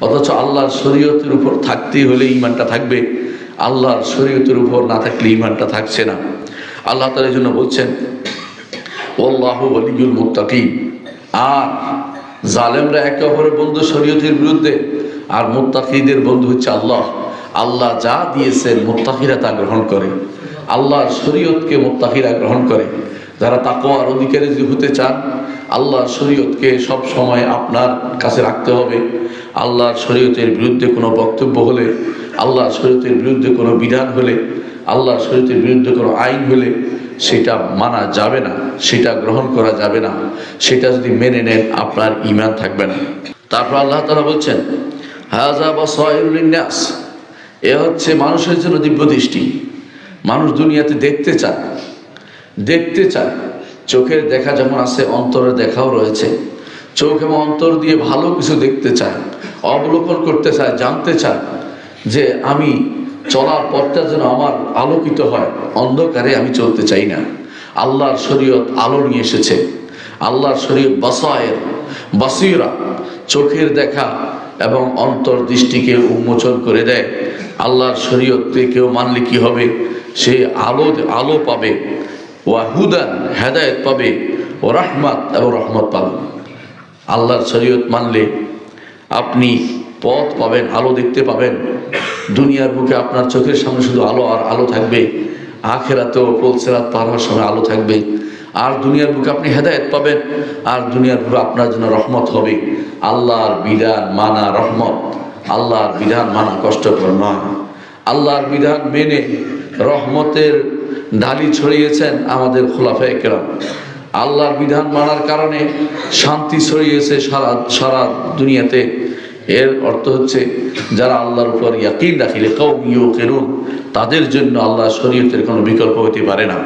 অথচ আল্লাহর শরীয়তের উপর থাকতেই হলে ইমানটা থাকবে। আল্লাহর শরীয়তের উপর না থাকলে ইমানটা থাকছে না। আল্লাহ তার জন্য বলছেন ওল্লাহ ওলিউল মুত্তাকিন। আর জালেমরা একে অপরের বন্ধু শরীয়তের বিরুদ্ধে, আর মুত্তাকিদের বন্ধু হচ্ছে আল্লাহ। আল্লাহ যা দিয়েছেন মুত্তাকিরা তা গ্রহণ করে। আল্লাহর শরীয়তকে মুত্তাকিরা গ্রহণ করে। যারা তাকওয়ার অধিকারী যদি হতে চান, আল্লাহর শরীয়তকে সব সময় আপনার কাছে রাখতে হবে। আল্লাহর শরীয়তের বিরুদ্ধে কোনো বক্তব্য হলে, আল্লাহর শরীয়তের বিরুদ্ধে কোনো বিধান হলে, আল্লাহর শরীয়তের বিরুদ্ধে কোনো আইন হলে, সেটা মানা যাবে না, সেটা গ্রহণ করা যাবে না, সেটা যদি মেনে নেন, আপনার ইমান থাকবে না। তারপর আল্লাহ তালা বলছেন হাজা বা সয়ুলিন্যাস এ হচ্ছে মানুষের জন্য দিব্য দৃষ্টি মানুষ দুনিয়াতে দেখতে চায় দেখতে চায় চোখের দেখা যেমন আছে, অন্তরের দেখাও রয়েছে। চোখ এবং অন্তর দিয়ে ভালো কিছু দেখতে চায় অবলোকন করতে চায় জানতে চায় যে আমি চলার পথটা যেন আমার আলোকিত হয়, অন্ধকারে আমি চলতে চাই না। আল্লাহর শরীয়ত আলো নিয়ে এসেছে। আল্লাহর শরীয়ত বাসায়ের, বাসিরা চোখের দেখা এবং অন্তর দৃষ্টিকে উন্মোচন করে দেয়। আল্লাহর শরীয়তকে কেউ মানলে কি হবে? সে আলো আলো পাবে। ওয়াহুদান হেদায়ত পাবে ও রাহমাত এবং রহমত পাবে। আল্লাহর শরীয়ত মানলে আপনি পথ পাবেন, আলো দেখতে পাবেন। দুনিয়ার বুকে আপনার চোখের সামনে শুধু আলো আর আলো থাকবে। আখেরাতেও পোলসেরাত পার হওয়ার সময় আলো থাকবে। আর দুনিয়ার বুকে আপনি হেদায়ত পাবেন, আর দুনিয়ার বুকে আপনার জন্য রহমত হবে। আল্লাহর বিধান মানা রহমত, আল্লাহর বিধান মানা কষ্টকর নয়। আল্লাহর বিধান মেনে রহমতের ডালি ছড়িয়েছেন আমাদের খোলাফায় কেরাম আল্লাহর বিধান মানার কারণে শান্তি ছড়িয়েছে সারা সারা দুনিয়াতে। এর অর্থ হচ্ছে যারা আল্লাহর উপর ইয়াকিন রাখিলে কৌ ইউ কেনুন তাদের জন্য আল্লাহ শরীয়তের কোনো বিকল্প হতে পারে না।